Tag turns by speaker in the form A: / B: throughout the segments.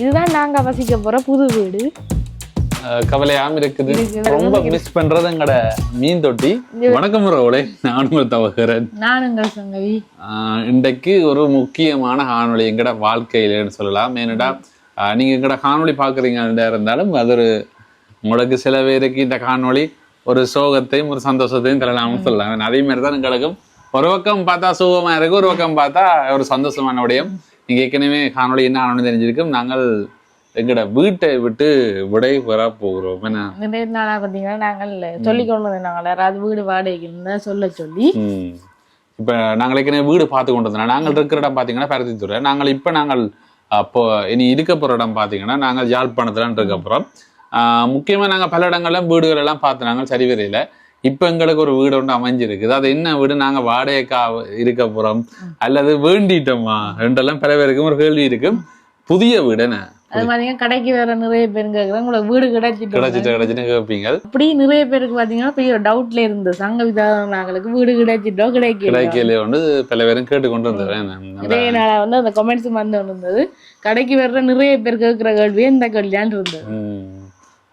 A: இதுதான் நாங்க வசிக்க போற புது வீடு.
B: கவலையாம இருக்குது. ரொம்ப மிஸ் பண்றது எங்கட மீன் தொட்டி. வணக்கம் ரோலே நானும் தவகிறேன்
A: நானுங்கள் சங்கவி.
B: இன்றைக்கு ஒரு முக்கியமான காணொளி எங்கட வாழ்க்கையிலன்னு சொல்லலாம். ஏன்னடா ஆஹ் நீங்க எங்கட காணொளி பாக்குறீங்க இருந்தாலும் அது ஒரு உங்களுக்கு சில பேருக்கு இந்த காணொளி ஒரு சோகத்தையும் ஒரு சந்தோஷத்தையும் தரலாம்னு சொல்லலாம். அதே மாதிரி தான் எங்களுக்கும் ஒரு பக்கம் பார்த்தா சோகமா இருக்கு ஒரு பக்கம் பார்த்தா ஒரு சந்தோஷமான விடயம். நீங்க ஏற்கனவே காணொளி என்ன காணொளி தெரிஞ்சிருக்கும். நாங்கள் எங்கட வீட்டை விட்டு விடை பெற போகிறோம்.
A: நிறைய நாளா பாத்தீங்கன்னா நாங்கள் சொல்லி கொண்டு வந்தாங்க யாராவது வீடு இருந்தா சொல்ல. சொல்லி.
B: இப்ப நாங்கள் ஏற்கனவே வீடு பார்த்து கொண்டு வந்தோம். நாங்கள் இருக்கிற இடம் பார்த்தீங்கன்னா பருத்தித்துறை. நாங்கள் இப்ப நாங்கள் அப்போ இனி இருக்க போற இடம் பார்த்தீங்கன்னா நாங்கள் யாழ்ப்பாணத்துல இருக்க அப்புறம் முக்கியமா நாங்க பல இடங்கள்ல வீடுகள் எல்லாம் பார்த்து நாங்கள் சரி வரையில இப்ப எங்களுக்கு ஒரு வீடு ஒன்று அமைஞ்சிருக்குது. அது என்ன வீடு? நாங்க வாடகைக்கா இருக்க போறோம். அல்லது வேண்டிட்டோமா? ரெண்டெல்லாம் பல பேருக்கும் ஒரு கேள்வி இருக்கு புதிய வீடு என்ன?
A: அது பாத்தீங்கன்னா கடைக்கு வேற நிறைய பேர் கேக்குறாங்க. உங்களுக்கு வீடு கிடைச்சிட்டு
B: கிடைச்சிட்டு கிடைச்சிட்டு கேட்பீங்க
A: அப்படி நிறைய பேருக்கு பாத்தீங்கன்னா பெரிய டவுட்ல இருந்து சங்க விதாரங்களுக்கு வீடு கிடைச்சிட்டோ கிடைக்கல
B: கிடைக்கலையே வந்து பல பேரும் கேட்டுக்கொண்டு இருந்தேன்
A: இதே நாளா வந்து அந்த கமெண்ட்ஸ் வந்து இருந்தது கடைக்கு வர்ற நிறைய பேர் கேட்கிற கேள்வி இந்த கேள்வியான் இருந்தது.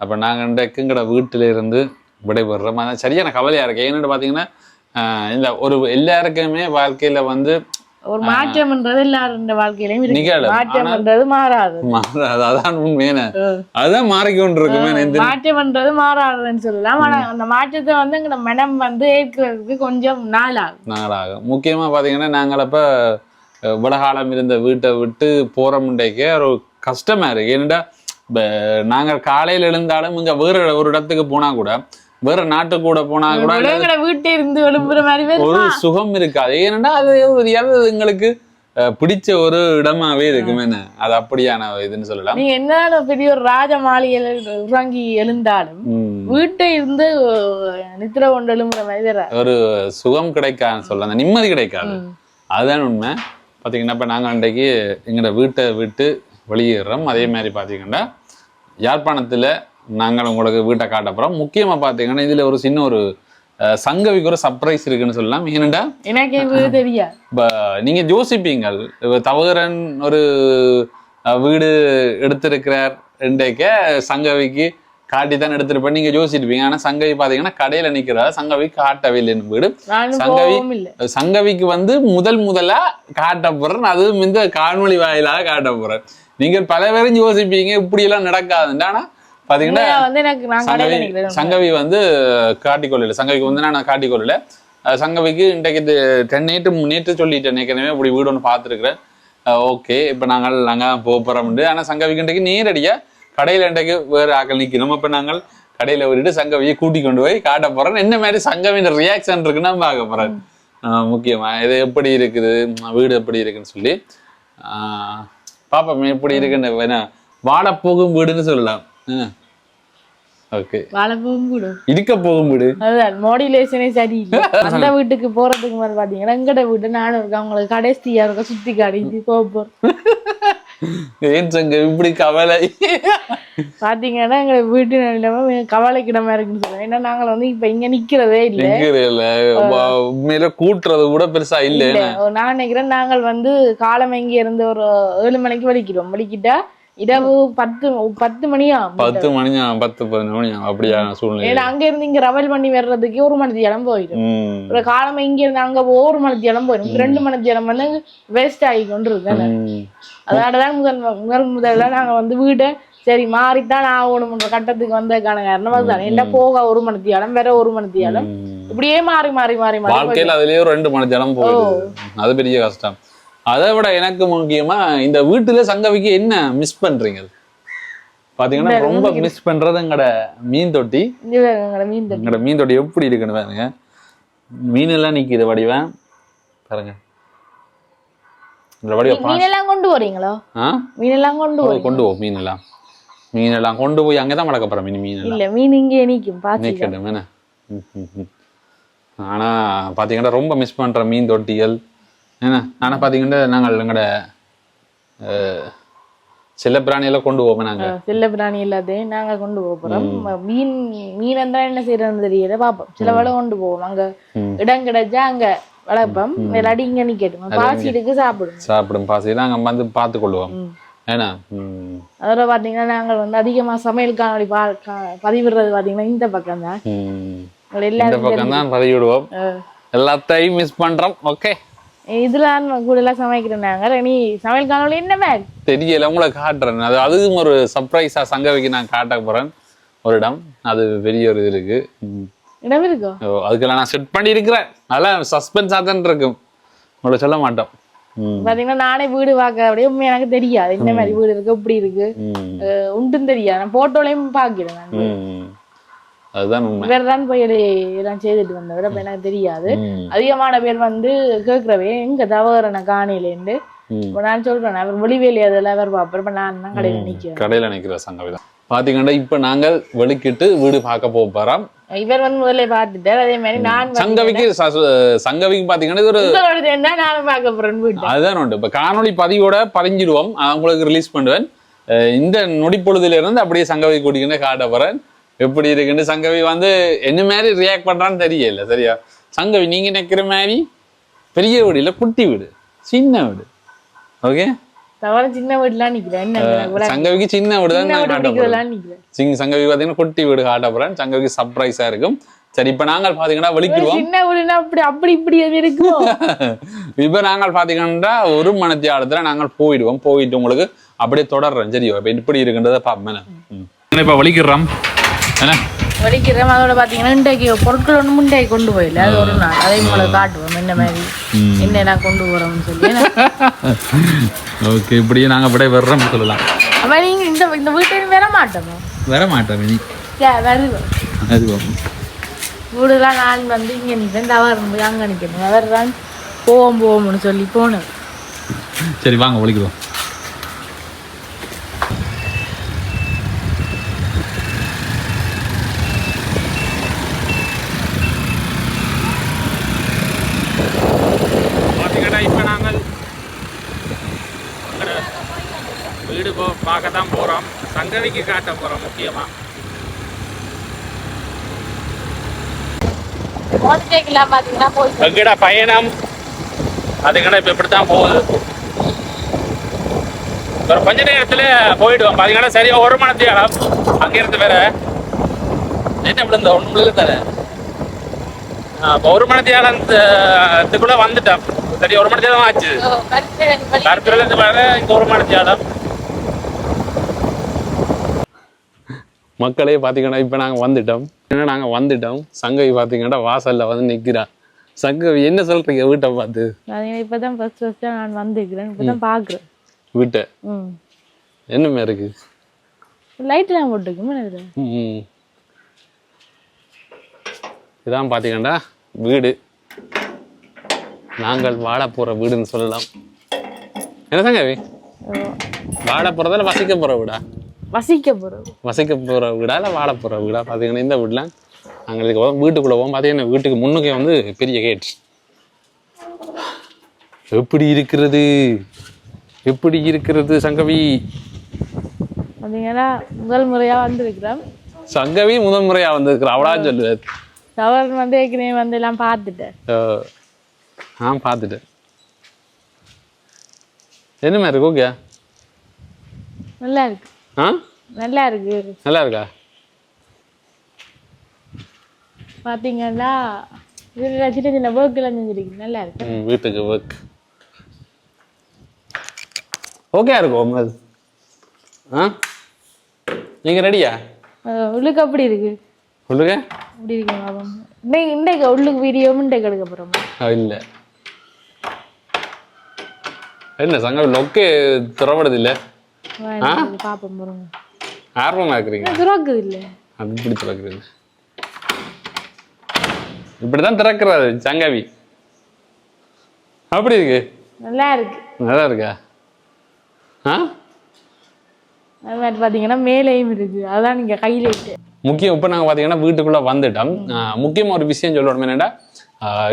B: அப்ப நாங்க இன்றைக்கு எங்கட வீட்டில இருந்து விடைபெறுறோம்? அதான் சரியான கவலையா இருக்கு ஏன்னு பாத்தீங்கன்னா ஆஹ் இந்த ஒரு எல்லாருக்குமே வாழ்க்கையில வந்து
A: ஒரு மாற்றம்ன்றது எல்லாரும் வாழ்க்கையிலயும்
B: நிகழும்.
A: மாற்றம்ன்றது மாறாது.
B: மாறாது. அதான் உண்மையான. அதுதான் மாறிக்கொண்டு இருக்குமே இந்த
A: மாற்றம்ன்றது மாறாதுன்னு சொல்லலாம். ஆனா அந்த மாற்றத்தை வந்து எங்க மனம் வந்து ஏற்கிறதுக்கு கொஞ்சம் நாள் ஆகும்
B: நாளாகும். முக்கியமா பாத்தீங்கன்னா நாங்கள் அப்ப விடகாலம் இருந்த வீட்டை விட்டு போற முண்டைக்கே ஒரு கஷ்டமா இருக்கு. ஏன்டா இப்ப நாங்கள் காலையில எழுந்தாலும் இங்க வேற ஒரு இடத்துக்கு போனா கூட வேற நாட்டுக்கு கூட போனா கூட
A: வீட்டை இருந்து எழுப்புற மாதிரி
B: ஒரு சுகம் இருக்காது. ஏன்னா அது எங்களுக்கு பிடிச்ச ஒரு இடமாவே இருக்குமே. அது அப்படியான இதுன்னு சொல்லலாம்.
A: நீங்க என்ன பெரிய ஒரு ராஜ மாளிகையில உறங்கி எழுந்தாலும். வீட்டை இருந்து நித்திர கொண்டு எழும்புற மாதிரி
B: ஒரு சுகம் கிடைக்காதுன்னு சொல்லலாம். நிம்மதி கிடைக்காது. அதுதான் உண்மை. பார்த்தீங்கன்னா இப்போ நாங்கள் அன்றைக்கு எங்களோட வீட்டை விட்டு வெளியேறோம் அதே மாதிரி பார்த்தீங்கன்னா யாழ்ப்பாணத்தில் நாங்கள் உங்களுக்கு வீட்டை காட்ட போகிறோம் முக்கியமாக பார்த்தீங்கன்னா இதில் ஒரு சின்ன ஒரு சங்கவிக்கு ஒரு சர்ப்ரைஸ் இருக்குன்னு சொல்லலாம். ஏனண்டா நீங்கள் யோசிப்பீங்கள். தவகரன் ஒரு வீடு எடுத்திருக்கிறார் இன்றைக்க சங்கவிக்கு காட்டி தான் எடுத்திருப்பேன். நீங்க யோசிச்சிருப்பீங்க. ஆனா சங்கவி பாத்தீங்கன்னா கடையில நிக்கிறா சங்கவி காட்டவே இல்லைன்னு வீடு. சங்கவி சங்கவிக்கு வந்து முதல் முதலா காட்ட போறேன். அதுவும் இந்த காணொளி வாயிலாக காட்ட போறேன். நீங்கள் பல பேரும் யோசிப்பீங்க. இப்படி எல்லாம் நடக்காதுன்னு ஆனா பாத்தீங்கன்னா சங்கவி வந்து காட்டிக்கொள்ளல. சங்கவிக்கு வந்து நான் காட்டிக்கொள்ளல. சங்கவிக்கு இன்றைக்கு டென் நேற்று நேற்று சொல்லிட்டேன். ஏற்கனவே இப்படி வீடு ஒன்று பார்த்துருக்குறேன் ஓகே இப்போ நாங்கள் நாங்கள் போக போகிறோம்ண்டு ஆனால் சங்கவிக்கு இன்றைக்கு நேரடியாக கடையில் இன்றைக்கு வேறு ஆக்கள் நிற்கணும் அப்போ நாங்கள் கடையில் விட்டுட்டு சங்கவியை கூட்டி கொண்டு போய் காட்ட போகிறோம் என்ன மாதிரி சங்கவின் ரியாக்ஷன் இருக்குன்னு பார்க்க போகிறேன் முக்கியமாக இது எப்படி இருக்குது? வீடு எப்படி இருக்குன்னு சொல்லி. ஆஹ் பாப்போம் எப்படி இருக்குன்னு. வேணா வாழப்போகும் வீடுன்னு சொல்லலாம். ஓகே
A: வாழ போகும் கூட
B: இருக்க போகும் வீடு.
A: அதுதான் மாடுலேஷனே சரியில்லை. அந்த வீட்டுக்கு போறதுக்கு மாதிரி பாத்தீங்கன்னா எங்கட வீட்டு நானும் இருக்கேன். அவங்களுக்கு கடைசியா இருக்க சுத்தி காடிச்சு
B: ஏன் சங்க இப்படி கவலை?
A: பாத்தீங்கன்னா எங்க வீட்டு நிலைமை கவலைக்கிடமா இருக்குன்னு சொல்லுவேன். ஏன்னா நாங்கள் வந்து இப்ப இங்க நிக்கிறதே இல்ல.
B: உண்மையில கூட்டுறது கூட பெருசா இல்ல
A: இல்ல. நான் நினைக்கிறேன் நாங்கள் வந்து காலம் இங்க இருந்து ஒரு ஏழு மணிக்கு வலிக்கிறோம். வலிக்கிட்டா இரவு பத்து பத்து மணி ஆகும்
B: பத்து மணி ஆகும், பத்து பதினொன்று மணி ஆகும். அப்படியான சூழ்நிலை.
A: ஏன்னா அங்க இருந்து இங்க ரவல் பண்ணி வர்றதுக்கு ஒரு மணி இடம் போயிடும். ஒரு காலம் இங்க இருந்து அங்க ஒரு மணி இடம் போயிடும். ரெண்டு மணி இடம் வந்து வேஸ்ட் ஆகி கொண்டு. அதனாலதான் முதல் முதல் முதல்ல நாங்க வந்து வீட்டை சரி மாறித்தான் ஆகணும்ன்ற கட்டத்துக்கு வந்ததுக்கான காரணம் அதுதான். என்ன போக ஒரு மணி இடம் வேற ஒரு மணி
B: உம்.
A: இப்படியே மாறி மாறி மாறி மாறி
B: வாழ்க்கையில அதுலயே ரெண்டு மணி ஜலம் போகுது அது பெரிய கஷ்டம். அதை விட எனக்கு முக்கியமா இந்த வீட்டுல சங்கவிக்கு என்ன மிஸ் பண்றீங்க? பாத்தீங்கன்னா ரொம்ப மிஸ் பண்றது எங்கட மீன் தொட்டி. எங்கட மீன் தொட்டி. எப்படி இருக்குன்னு பாருங்க. மீன் எல்லாம் நிக்குது வடிவம் பாருங்க. இந்த வடிவம்
A: மீனெல்லாம் கொண்டு போறீங்களோ? மீனெல்லாம் கொண்டு போறீங்க
B: கொண்டு போ மீன் எல்லாம் மீன் எல்லாம் கொண்டு போய் அங்கதான் வளர்க்க போறேன் மீன் மீன்
A: இல்ல மீன் இங்கே நிக்கும் பாத்து
B: நிக்கட்டும் என்ன? ம், ம், ம். ஆனா பாத்தீங்கன்னா ரொம்ப மிஸ் பண்ற மீன் தொட்டிகள் என்ன? ஆனா பாத்தீங்கன்னா நாங்கள் எங்கட அஹ், செல்ல பிராணியெல்லாம் கொண்டு போவோம் நாங்க?
A: செல்ல பிராணி எல்லாத்தையும் நாங்க கொண்டு போறோம். மீன் மீன் இருந்தா என்ன செய்யறதுன்னு தெரியல பாப்போம். சில வேலை கொண்டு போவோம். அங்க. இடம் கிடைச்சா அங்க வளர்ப்போம். இல்லாட்டி இங்க நிக்கட்டும். பாசி இருக்கு சாப்பிடும்.
B: சாப்பிடும். பாசையெல்லாம் அங்க வந்து பார்த்து கொள்வோம். ஏன்னா.
A: அதோட பாத்தீங்கன்னா நாங்கள் வந்து அதிகமா சமையல் காணொளி பா கா- பதிவிடுறது பாத்தீங்கன்னா இந்த பக்கம் தான்
B: இந்த பக்கம் தான் பதிவு விடுவோம் எல்லாத்தையும் மிஸ் பண்றோம். ஓகே
A: இதுல கூட எல்லாம் சமைக்கிறோம் நாங்க நீ சமையல் காணொளி என்ன மாதிரி
B: தெரியல உங்களை காட்டுறேன். அது அதுவும் ஒரு சர்ப்ரைஸா சங்கவிக்கு நான் காட்ட போறேன். ஒரு இடம். அது பெரிய ஒரு இது இருக்கு.
A: இடம் இருக்கோ?
B: அதுக்கெல்லாம் நான் செட் பண்ணி இருக்கிறேன் நல்லா சஸ்பென்ஸா தான் இருக்கும். உங்களை சொல்ல மாட்டோம்.
A: பாத்தீங்கன்னா நானே வீடு பார்க்க அப்படியே எனக்கு தெரியாது. என்ன மாதிரி வீடு இருக்கு இப்படி இருக்கு. உண்டும் தெரியாது. நான் போட்டோலையும் பாக்கிறேன்.
B: அதுதான்
A: வேற தான் போய் எல்லாம் செய்துட்டு வந்தவர். அப்ப எனக்கு தெரியாது. அதிகமான பேர் வந்து கேட்கறவே எங்க தவறன. இப்ப நான் சொல்றேன் அவர் வெளிவேலி அதெல்லாம் அவர் பார்ப்பேன் இப்ப நான் தான் கடையில நிக்கிறேன்.
B: கடையில நிக்கிற சங்கவிதான் பாத்தீங்கன்னா இப்ப நாங்கள் வெளிக்கிட்டு வீடு பார்க்க போறோம்.
A: இவர் வந்து முதல்ல பார்த்துட்டார். அதே மாதிரி நான்
B: சங்கவிக்கு சங்கவிக்கு பாத்தீங்கன்னா இது ஒரு
A: நானும் பார்க்க போறேன்
B: அதுதான் உண்டு. இப்ப காணொளி பதிவோட பதிஞ்சிடுவோம். உங்களுக்கு ரிலீஸ் பண்ணுவேன். இந்த நொடிப்பொழுதுல இருந்து அப்படியே சங்கவி கூட்டிக்கிட்டு காட்ட போறேன். எப்படி இருக்குன்னு சங்கவி வந்து என்ன மாதிரி ரியாக்ட் பண்றான்னு தெரியல சரியா? சங்கவி நீங்க நிக்கிற மாதிரி பெரிய வீடு இல்ல குட்டி வீடு சின்ன வீடு. ஓகே
A: தவிர சின்ன நிக்கிறேன்.
B: சங்கவிக்கு சின்ன வீடு தான் காட்ட போறேன். சிங் சங்கவி பாத்தீங்கன்னா குட்டி வீடு காட்ட போறேன். சங்கவிக்கு சர்ப்ரைஸா இருக்கும். சரி இப்ப நாங்கள் பாத்தீங்கன்னா வெளிக்கிடுவோம்
A: சின்ன வீடுனா அப்படி அப்படி இப்படி இருக்கும்?
B: இப்ப நாங்கள் பாத்தீங்கன்னா ஒரு மணத்தியாலத்துல நாங்கள் போயிடுவோம். போயிட்டு உங்களுக்கு அப்படியே தொடர்றோம். சரியோ இப்ப எப்படி இருக்குன்றத பாப்பேன் இப்ப வலிக்கிறோம் என்ன?
A: வலிக்கிறேன் அதோட பாத்தீங்கன்னா இன்றைக்கு பொருட்கள் ஒண்ணு முண்டைக்கு கொண்டு போயில. அது ஒரு நாள். அதையும் உங்களுக்கு காட்டுவோம். என்ன மாதிரி? என்னெல்லாம் கொண்டு போறோம்னு சொல்லி.
B: ஓகே இப்படியே நாங்க அப்படியே வர்றோம்னு சொல்லலாம்.
A: அப்ப நீங்க இந்த இந்த வீட்டுக்கு வர மாட்டோமோ?
B: வர மாட்டோம்
A: சரி, வருவோம்.
B: அதுவும்
A: வீடுலாம் நான் வந்து இங்க நிற்பேன் தவறு போய் அங்க நிற்கணும் அவர் தான் போவோம் போவோம்னு சொல்லி போனேன்.
B: சரி வாங்க ஒழிக்கிறோம் பார்த்தீங்கன்னா இப்போ நாங்கள் வீடு போ பார்க்க தான் போகிறோம் சங்கவிக்கு காட்ட போகிறோம் முக்கியமாக
A: பார்த்தீங்கன்னா
B: எங்கட பயணம்? அதுக்கட இப்போ இப்படி தான் போகுது. ஒரு கொஞ்ச நேரத்துல போயிடுவோம். பாத்தீங்கன்னா சரியா ஒரு மணி நேரம் அங்கிருந்து வேற. என்ன இப்படி இந்த ஒன்று தர? இப்போ ஒரு மணி நேரத்துக்குள்ள வந்துட்டோம் சரி ஒரு மணி நேரம் ஆச்சு. கருத்துல இருந்து வேற இங்க ஒரு மணி நேரம். மக்களே பார்த்தீங்கன்னா இப்போ நாங்கள் வந்துட்டோம். ஏன்னா நாங்கள் வந்துட்டோம்? சங்கவி பார்த்தீங்கன்னா வாசல்ல வந்து நிற்கிறா சங்கவி என்ன சொல்றீங்க வீட்டை பார்த்து?
A: இப்போ தான் ஃபஸ்ட் ஃபஸ்ட்டாக நான் வந்துக்கிறேன் இப்போ தான் பார்க்குறேன்
B: வீட்டை?
A: ம்.
B: என்னமே இருக்கு?
A: லைட்லாம் போட்டுருக்குமே
B: ம். இதான் பார்த்தீங்கன்னா வீடு. நாங்கள் வாழ போற வீடுன்னு சொல்லலாம். என்ன சங்கவி? வாழ போறதால வசிக்க போற வீடா?
A: வசிக்க போகிறது
B: வசிக்க போற வீடா இல்லை வாழ போற வீடா? பார்த்தீங்கன்னா இந்த வீட்டில் நாங்கள் இதுக்கு வீட்டுக்குள்ள போவோம் பார்த்தீங்கன்னா வீட்டுக்கு முன்னுக்கே வந்து பெரிய கேட் எப்படி இருக்கிறது? எப்படி இருக்கிறது சங்கவி?
A: பார்த்தீங்கன்னா முதல் முறையாக வந்திருக்கிறேன்
B: சங்கவி முதல் முறையா வந்திருக்கிற. அவளா சொல்லுவார்
A: தவறு வந்து ஏற்கனவே வந்து எல்லாம் பார்த்துட்டேன்.
B: நான் பார்த்துட்டேன் என்ன மாதிரி இருக்கு? ஓகே?
A: நல்லா இருக்கு.
B: ஆ?
A: நல்லா இருக்கு.
B: நல்லா இருக்கா?
A: பார்த்தீங்கன்னா இதில் சின்ன சின்ன ஒர்க்கெல்லாம் செஞ்சிருக்கு நல்லா இருக்கு.
B: வீட்டுக்கு ஒர்க் ஓகே இருக்கும் உங்க ஆ? நீங்க ரெடியா
A: உள்ளுக்கு அப்படி இருக்கு?
B: சொல்லுங்க
A: அப்படி இருக்கு இன்னைக்கு உள்ளுக்கு வீடியோ இன்றைக்கு எடுக்க போகிறோமா
B: ஆ, இல்ல. என்ன சங்க லொக்கே திறப்படுது இல்ல
A: பார்ப்போம் போகிறோங்க
B: ஆர்வமா இருக்கிறீங்க?
A: துறக்குது இல்லை
B: அது இப்படி திறக்கிறது. இப்படிதான் திறக்கிறாரு சங்கவி. அப்படி இருக்கு?
A: நல்லா இருக்கு.
B: நல்லா இருக்கா? ஆ?
A: பார்த்தீங்கன்னா மேலேயும் இருக்கு. அதான் நீங்கள் கையில் இட்டு.
B: முக்கியம் இப்போ நாங்கள் பார்த்தீங்கன்னா வீட்டுக்குள்ளே வந்துட்டோம். முக்கியமா ஒரு விஷயம் சொல்லணும் என்னடா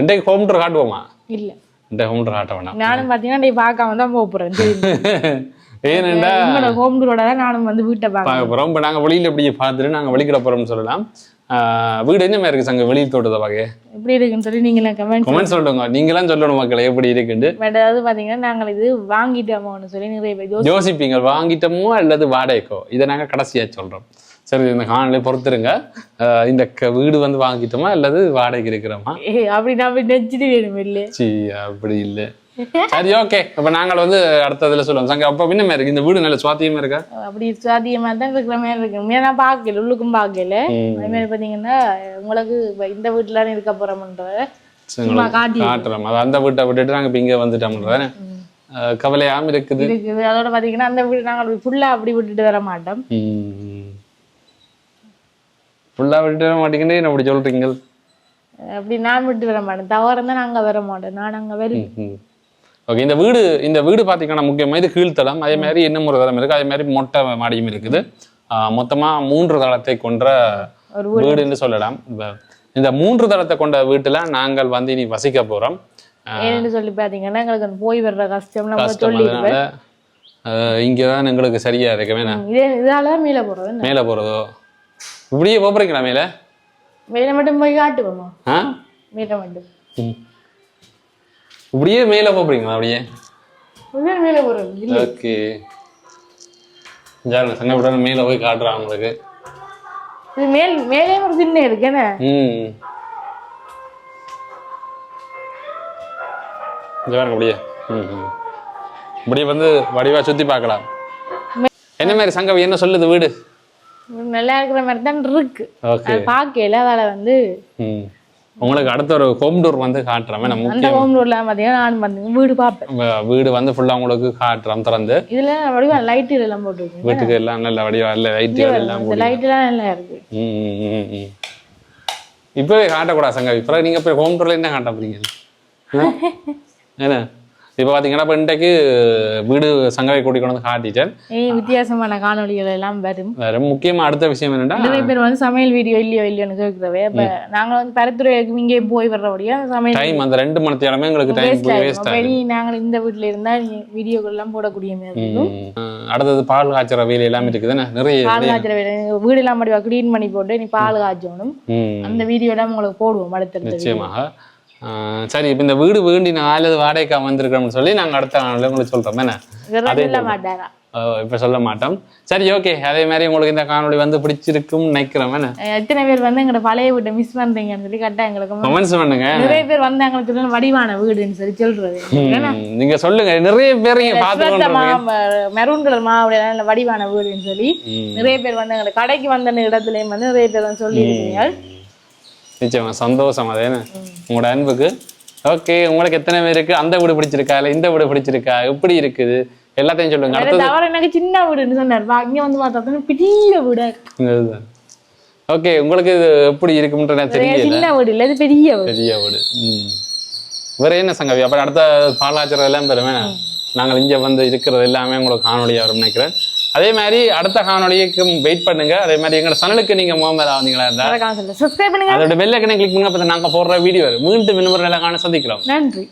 B: இன்றைக்கு ஹோம் டூர் காட்டுவோமா?
A: இல்லை.
B: இன்றைக்கு ஹோம் டூர் காட்ட வேணாம்.
A: நானும் பார்த்தீங்கன்னா நீ பார்க்காம தான் போக போகிறேன்
B: ஏனெண்டா
A: ஹோம் டூரோட தான் நானும் வந்து வீட்டை பார்க்க
B: போகிறோம் இப்போ நாங்கள் வெளியில் இப்படி பார்த்துட்டு நாங்கள் வெளிக்கிட போகிறோம்னு சொல்லலாம். வீடு என்ன மாதிரி இருக்கு சங்க வெளியில் தோட்டத்தை பார்க்க.
A: எப்படி இருக்குன்னு சொல்லி நீங்களே கமெண்ட்
B: கமெண்ட் சொல்லுங்க. நீங்களாம் சொல்லணும் மக்களே எப்படி இருக்குன்னு.
A: அதாவது பாத்தீங்கன்னா நாங்கள் இது வாங்கிட்டோமோன்னு சொல்லி நிறைய பேர்
B: யோசிப்பீங்க வாங்கிட்டோமோ அல்லது வாடகைக்கோ? இதை நாங்க கடைசியா சொல்றோம். சரி இந்த காணொலி பொறுத்துருங்க. இந்த வீடு வந்து வாங்கிட்டோமா அல்லது வாடகைக்கு இருக்கிறோமா?
A: அப்படி நான் போய் நெச்சிட்டு வேணும் இல்லையே
B: சி அப்படி இல்லை. சரி ஓகே. அப்ப நாங்கள் வந்து அடுத்ததுல சொல்லுவோம். சங்க அப்ப என்ன இருக்கு? இந்த வீடு நல்ல சுவாத்தியமா இருக்கா?
A: அப்படி சாதியமா தான் இருக்கிற மாதிரி இருக்கு. உண்மையா நான் பார்க்கல உள்ளுக்கும் பார்க்கல.
B: ம்.
A: அதே மாதிரி பாத்தீங்கன்னா உங்களுக்கு இப்ப இந்த வீட்டுல இருக்க போறோம்ன்ற.
B: காட்டுறோம். அது அந்த வீட்டை விட்டுட்டு நாங்க இப்ப இங்க வந்துட்டோம்ன்றதானே கவலையாம இருக்குது.
A: இருக்குது. அதோட பாத்தீங்கன்னா அந்த வீடு நாங்கள் ஃபுல்லா அப்படி விட்டுட்டு வர மாட்டோம்.
B: ஃபுல்லா விட்டுட்டு வர மாட்டேங்கிறே என்ன அப்படி சொல்றீங்க?
A: அப்படி நான் விட்டு வர மாட்டேன். தவறு தான் நாங்க வர மாட்டோம் நான் அங்க வருவேன்
B: ஓகே இந்த வீடு இந்த வீடு பார்த்தீங்கன்னா முக்கியமா இது கீழ்த்தளம் அதே மாதிரி இன்னும் ஒரு தளம் இருக்கு. அதே மாதிரி மொட்டை மாடியும் இருக்குது. ஆஹ் மொத்தமா மூன்று தளத்தை
A: ஒரு
B: வீடுன்னு சொல்லலாம். இந்த மூன்று தளத்தை கொண்ட வீட்டுல நாங்கள் வந்து இனி வசிக்க போறோம். ஆஹ்
A: ஏன்னு சொல்லி பாத்தீங்கன்னா எங்களுக்கு போய் வர்ற கஷ்டம் நம்ம
B: கஷ்டம்
A: சொல்லி
B: அதனால ஆஹ் இங்கதான் எங்களுக்கு சரியா இருக்க வேணாம்
A: இதே இதால மேல போறோம்
B: மேல போறதோ? இப்படியே போறீங்களா மேல
A: மேல மட்டும் போய் காட்டுவோமா
B: ஆ?
A: மேல மட்டும்.
B: இப்படியே மேல போறீங்களா அப்படியே?
A: உள்ள மேல போறோம்
B: ஓகே. ஜாருங்க சங்க விட மேல போய் காட்டுறான் உங்களுக்கு.
A: இது மேல் மேலே ஒரு சின்ன இருக்கு என்ன?
B: ம். ஜாருங்க அப்படியே. ம். இப்படியே வந்து வடிவா சுத்தி பார்க்கலாம். என்ன மாதிரி சங்கம் என்ன சொல்லுது வீடு?
A: நல்லா இருக்கிற மாதிரி தான் இருக்கு. பார்க்கல அதால வந்து
B: உங்களுக்கு அடுத்த ஒரு ஹோம் டூர் வந்து காட்டுறேன் நம்ம
A: அந்த ஹோம் ரோட்ல பாத்தீங்கன்னா நான் வந்து வீடு பார்ப்பேன்
B: வீடு வந்து ஃபுல்லா உங்களுக்கு காட்டுறோம் திறந்து.
A: இதுல வடிவா? லைட் எல்லாம் போட்டுருக்கேன்
B: வீட்டுக்கு எல்லாம் நல்ல வடிவா இல்ல லைட்டுகள் எல்லாம்
A: லைட் எல்லாம் நல்லா இருக்கு.
B: இப்பவே காட்டக்கூடாது சங்க இப்போ நீங்க போய் ஹோம் டூர்ல என்ன காட்ட போறீங்க? என்ன? இப்போ பார்த்தீங்கன்னா இப்போ இன்றைக்கு வீடு சங்கவை கூட்டி கொண்டு வந்து காட்டிட்டேன்.
A: வித்தியாசமான காணொளிகள் எல்லாம் வரும்.
B: வேற முக்கியமா அடுத்த விஷயம் என்னன்னா
A: நிறைய பேர் வந்து சமையல் வீடியோ இல்லையோ இல்லையோன்னு கேட்கிறவே அப்ப நாங்க வந்து பரத்துறைக்கு இங்கே போய் வர்றபடியா சமையல்
B: டைம் அந்த ரெண்டு மணி நேரமே எங்களுக்கு டைம்
A: வேஸ்ட் இனி நாங்கள் இந்த வீட்டுல இருந்தா வீடியோக்கள் எல்லாம் போடக்கூடிய மாதிரி
B: அடுத்தது பால் காய்ச்சற வேலை எல்லாமே இருக்குதுன்னு நிறைய
A: பால் காய்ச்சற வேலை. வீடு எல்லாம் மடிவா க்ளீன் பண்ணி போட்டு நீ பால் காய்ச்சணும். அந்த வீடியோ எல்லாம் உங்களுக்கு போடுவோம் அடுத்தடுத்த
B: நிச்சயமாக. சரி இப்போ இந்த வீடு வேண்டி நான் அல்லது வாடகைக்கு வந்திருக்கோம்னு சொல்லி நாங்க அடுத்த நாளில் உங்களுக்கு சொல்றோம். என்ன?
A: இதெல்லாம் சொல்ல
B: இப்ப மாட்டோம். சரி ஓகே அதே மாதிரி உங்களுக்கு இந்த காணொளி வந்து பிடிச்சிருக்கும் நினைக்கிறோம். என்ன?
A: எத்தனை பேர் வந்து எங்களோட பழைய வீட்டை மிஸ் பண்றீங்கன்னு சொல்லி கரெக்டா எங்களுக்கு
B: கமெண்ட்ஸ் பண்ணுங்க.
A: நிறைய பேர் வந்து எங்களுக்கு வடிவான வீடுன்னு சொல்லி சொல்றது.
B: நீங்க சொல்லுங்க. நிறைய பேர்
A: மெரூன் கலர் மாவுடைய வடிவான வீடுன்னு சொல்லி நிறைய பேர் வந்து எங்களை கடைக்கு வந்த இடத்துலயும் வந்து நிறைய பேர் வந்து சொல்லி இருக்கீங்க
B: நிச்சயமா சந்தோஷம் அதே உங்களோட அன்புக்கு. ஓகே உங்களுக்கு எத்தனை பேருக்கு அந்த வீடு பிடிச்சிருக்கா? இல்ல இந்த வீடு பிடிச்சிருக்கா? எப்படி இருக்குது? எல்லாத்தையும் சொல்லுங்க. அடுத்தது
A: எனக்கு சின்ன வீடுன்னு சொன்னார். இங்க வந்து பார்த்தா பெரிய வீடு
B: ஓகே உங்களுக்கு இது எப்படி இருக்கும்ன்ற தெரியல.
A: சின்ன வீடு இல்ல இது பெரிய வீடு.
B: பெரிய வீடு. வேற என்ன சங்கவி? அப்புறம் அடுத்த பாலாச்சரம் எல்லாம் பெறுமே நாங்கள் இங்க வந்து இருக்கிறது எல்லாமே உங்களுக்கு காணொலியா வரும் நினைக்கிறேன். அதே மாதிரி அடுத்த காணொலிக்கு வெயிட் பண்ணுங்க. அதே மாதிரி எங்களோட சேனலுக்கு நீங்க முகமது வந்தீங்களா இருந்தா
A: பண்ணுங்க.
B: அதோட பெல் ஐக்கனை கிளிக் பண்ணா அப்ப நாங்க போடுற வீடியோ மீண்டும் இன்னொரு நல்ல காண சந்திக்கலாம்
A: நன்றி.